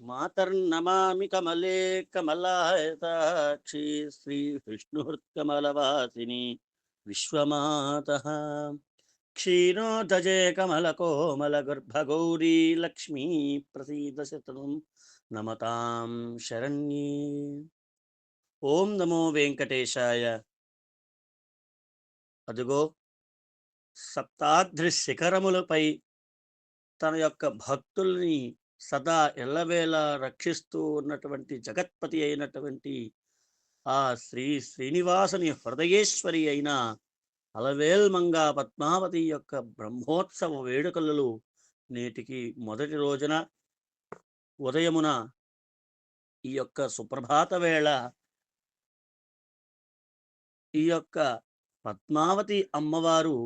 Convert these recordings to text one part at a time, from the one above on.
మాతర్నమామి కమలే కమలాయతాక్షి శ్రీ విష్ణుహృత్కమలవాసిని విశ్వమాత. క్షీణోదజే కమలకోమల గర్భగౌరీ లక్ష్మీ ప్రసీద నమతాం శరణ్యే. ఓం నమో వెంకటేశాయ. అదుగో సప్తాద్రి శిఖరములపై తన యొక్క భక్తుల్ని సదా ఎల్లవేళ రక్షిస్తూ ఉన్నటువంటి జగత్పతి అయినటువంటి ఆ శ్రీ శ్రీనివాసుని హృదయేశ్వరి అయిన అలవేల్మంగా పద్మావతి యొక్క బ్రహ్మోత్సవ వేడుకలలో నేటికి మొదటి రోజున ఉదయమున ఈ యొక్క సుప్రభాత వేళ ఈ యొక్క పద్మావతి అమ్మవారు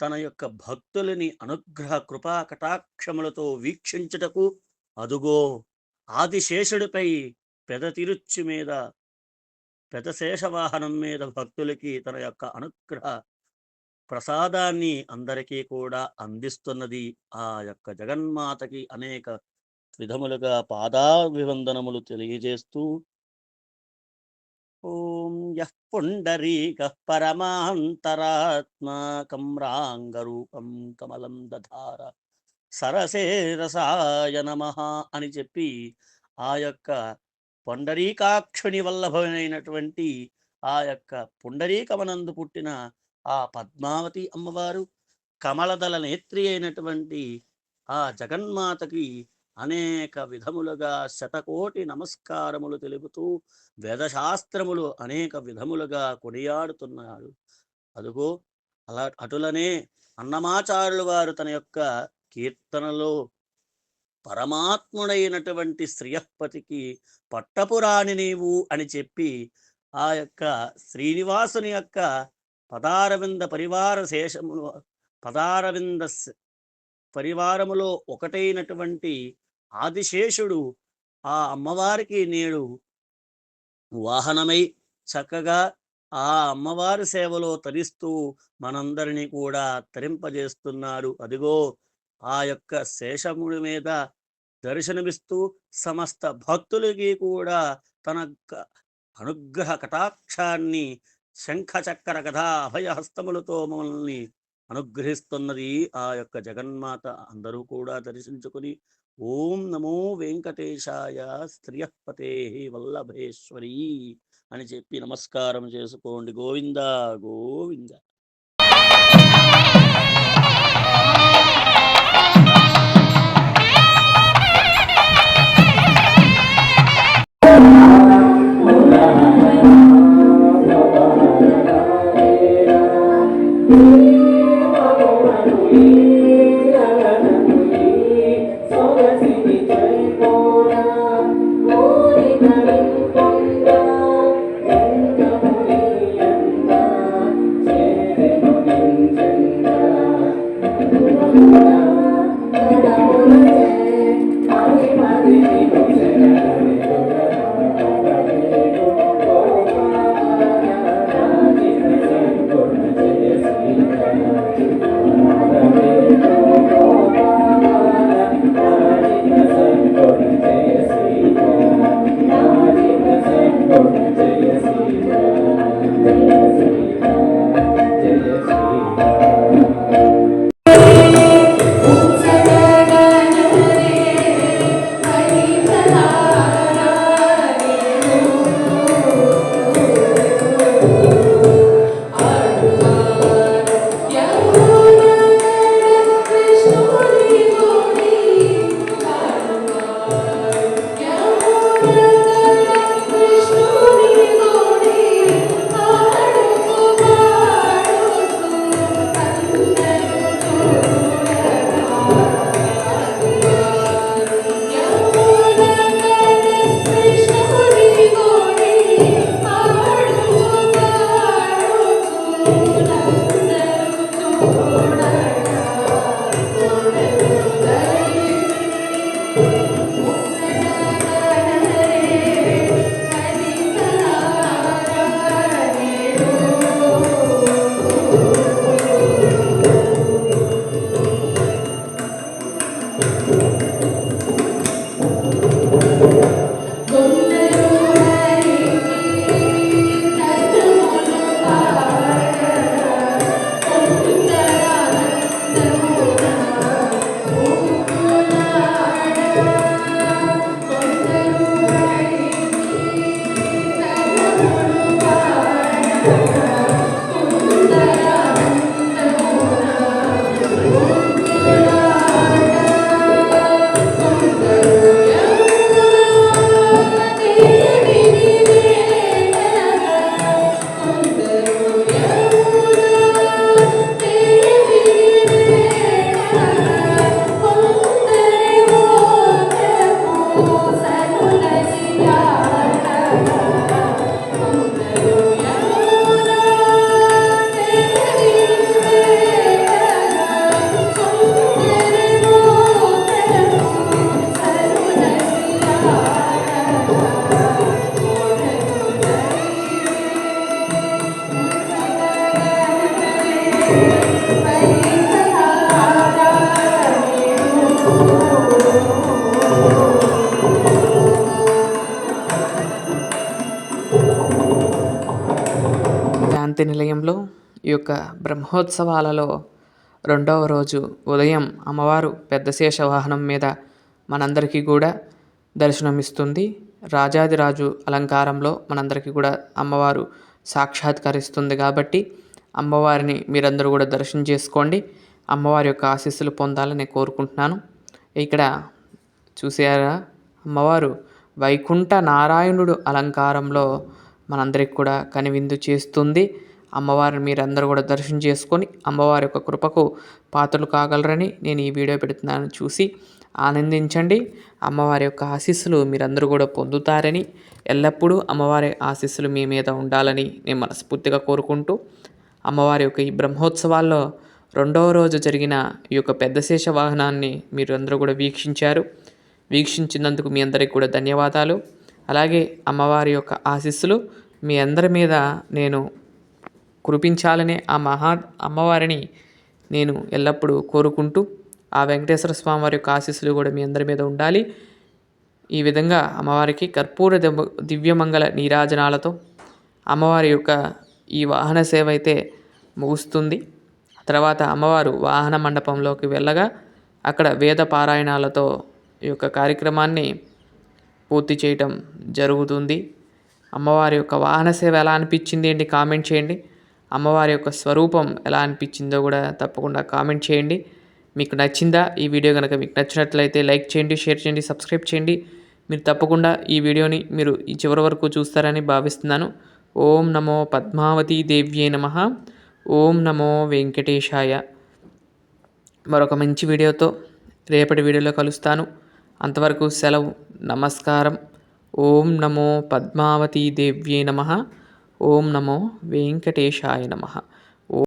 తన యొక్క భక్తులని అనుగ్రహ కృపా కటాక్షములతో వీక్షించుటకు అదుగో ఆదిశేషుడిపై పెదతిరుచ్చు మీద పెదశేషవాహనం మీద భక్తులకి తన యొక్క అనుగ్రహ ప్రసాదాన్ని అందరికీ కూడా అందిస్తున్నది. ఆ యొక్క జగన్మాతకి అనేక విధములుగా పాదాభివందనములు తెలియజేస్తూ ఓం యః పుండరీకః పరమాంతరాత్మా కమ్రాంగరూపం కమలం దధార సరసేరసాయ నమ అని చెప్పి ఆ యొక్క పొండరీకాక్షుని వల్లభమైనటువంటి ఆ యొక్క పుండరీకమనందు పుట్టిన ఆ పద్మావతి అమ్మవారు కమలదల నేత్రి అయినటువంటి ఆ జగన్మాతకి అనేక విధములుగా శతకోటి నమస్కారములు తెలుపుతూ వేదశాస్త్రములు అనేక విధములుగా కొనియాడుతున్నాడు. అదుగో అలా అటులనే అన్నమాచారులు వారు తన యొక్క కీర్తనలో పరమాత్ముడైనటువంటి శ్రీయపతికి పట్టపురాణి నీవు అని చెప్పి ఆ యొక్క శ్రీనివాసుని యొక్క పదారవింద పరివార శేషములు పదారవింద పరివారములో ఒకటైనటువంటి ఆదిశేషుడు ఆ అమ్మవారికి నేడు వాహనమై చక్కగా ఆ అమ్మవారి సేవలో తరిస్తూ మనందరినీ కూడా తరింపజేస్తున్నాడు అదిగో ఆ యొక్క శేషముడి మీద దర్శనమిస్తూ సమస్త భక్తులకి కూడా తన అనుగ్రహ కటాక్షాన్ని శంఖచక్ర కథా అభయహస్తములతో మమ్మల్ని అనుగ్రహిస్తున్నది ఆ యొక్క జగన్మాత అందరూ కూడా దర్శించుకుని ఓం నమో వెంకటేశాయ స్త్రియపతే వల్లభేశ్వరి అని చెప్పి నమస్కారం చేసుకోండి. గోవింద గోవింద. Amen. ఈ యొక్క బ్రహ్మోత్సవాలలో రెండవ రోజు ఉదయం అమ్మవారు పెద్ద శేష వాహనం మీద మనందరికీ కూడా దర్శనమిస్తుంది. రాజాదిరాజు అలంకారంలో మనందరికీ కూడా అమ్మవారు సాక్షాత్కరిస్తుంది కాబట్టి అమ్మవారిని మీరందరూ కూడా దర్శనం చేసుకోండి. అమ్మవారి యొక్క ఆశీస్సులు పొందాలని కోరుకుంటున్నాను. ఇక్కడ చూసారా అమ్మవారు వైకుంఠ నారాయణుడు అలంకారంలో మనందరికి కూడా కనివిందు చేస్తుంది. అమ్మవారిని మీరందరూ కూడా దర్శనం చేసుకొని అమ్మవారి యొక్క కృపకు పాత్రలు కాగలరని నేను ఈ వీడియో పెడుతున్నాను చూసి ఆనందించండి. అమ్మవారి యొక్క ఆశీస్సులు మీరందరూ కూడా పొందుతారని ఎల్లప్పుడూ అమ్మవారి ఆశీస్సులు మీ మీద ఉండాలని నేను మనస్ఫూర్తిగా కోరుకుంటూ అమ్మవారి యొక్క ఈ బ్రహ్మోత్సవాల్లో రెండవ రోజు జరిగిన ఈ యొక్క పెద్ద శేష వాహనాన్ని మీరు అందరూ కూడా వీక్షించారు. వీక్షించినందుకు మీ అందరికీ కూడా ధన్యవాదాలు. అలాగే అమ్మవారి యొక్క ఆశీస్సులు మీ అందరి మీద నేను కురిపించాలనే ఆ మహా అమ్మవారిని నేను ఎల్లప్పుడూ కోరుకుంటూ ఆ వెంకటేశ్వర స్వామి వారి యొక్క ఆశీస్సులు కూడా మీ అందరి మీద ఉండాలి. ఈ విధంగా అమ్మవారికి కర్పూర దివ్యమంగళ నీరాజనాలతో అమ్మవారి యొక్క ఈ వాహన సేవ అయితే ముగుస్తుంది. తర్వాత అమ్మవారు వాహన మండపంలోకి వెళ్ళగా అక్కడ వేద పారాయణాలతో ఈ యొక్క కార్యక్రమాన్ని పూర్తి చేయటం జరుగుతుంది. అమ్మవారి యొక్క వాహన సేవ ఎలా అనిపించింది ఏంటి కామెంట్ చేయండి. అమ్మవారి యొక్క స్వరూపం ఎలా అనిపించిందో కూడా తప్పకుండా కామెంట్ చేయండి. మీకు నచ్చిందా ఈ వీడియో కనుక మీకు నచ్చినట్లయితే లైక్ చేయండి షేర్ చేయండి సబ్స్క్రైబ్ చేయండి. మీరు తప్పకుండా ఈ వీడియోని మీరు ఈ చివరి వరకు చూస్తారని భావిస్తున్నాను. ఓం నమో పద్మావతి దేవ్యే నమ. ఓం నమో వెంకటేశాయ. మరొక మంచి వీడియోతో రేపటి వీడియోలో కలుస్తాను. అంతవరకు సెలవు నమస్కారం. ఓం నమో పద్మావతీ దేవ్యే నమ. ఓం నమో వెంకటేశాయ నమ.